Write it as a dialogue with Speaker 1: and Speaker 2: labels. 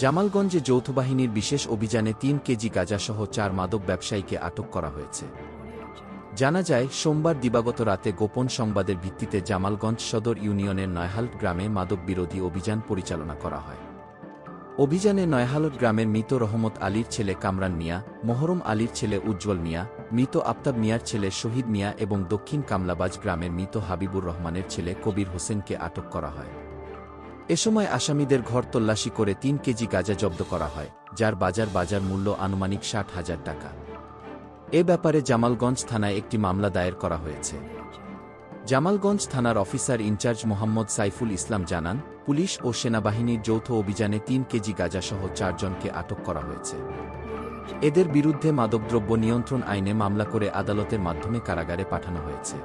Speaker 1: জামালগঞ্জে যৌথবাহিনীর বিশেষ অভিযানে তিন কেজি গাঁজাসহ চার মাদক ব্যবসায়ীকে আটক করা হয়েছে। জানা যায়, সোমবার দিবাগত রাতে গোপন সংবাদের ভিত্তিতে জামালগঞ্জ সদর ইউনিয়নের নয়হাল্ট গ্রামে মাদক বিরোধী অভিযান পরিচালনা করা হয়। অভিযানে নয়হালত গ্রামের মৃত রহমত আলীর ছেলে কামরান মিয়া, মোহরম আলীর ছেলে উজ্জ্বল মিয়া, মৃত আফতাব মিয়ার ছেলে শহীদ মিয়া এবং দক্ষিণ কামলাবাজ গ্রামের মৃত হাবিবুর রহমানের ছেলে কবির হোসেনকে আটক করা হয়। এ সময় আসামিদের ঘর তল্লাশি করে তিন কেজি গাঁজা জব্দ করা হয়, যার বাজার বাজার মূল্য আনুমানিক ষাট হাজার টাকা। এ ব্যাপারে জামালগঞ্জ থানায় একটি মামলা দায়ের করা হয়েছে। জামালগঞ্জ থানার officer in charge Mohammad Saiful Islam জানান, পুলিশ ও সেনাবাহিনীর যৌথ অভিযানে তিন কেজি গাঁজাসহ চারজনকে আটক করা হয়েছে। এদের বিরুদ্ধে মাদকদ্রব্য নিয়ন্ত্রণ আইনে মামলা করে আদালতের মাধ্যমে কারাগারে পাঠানো হয়েছে।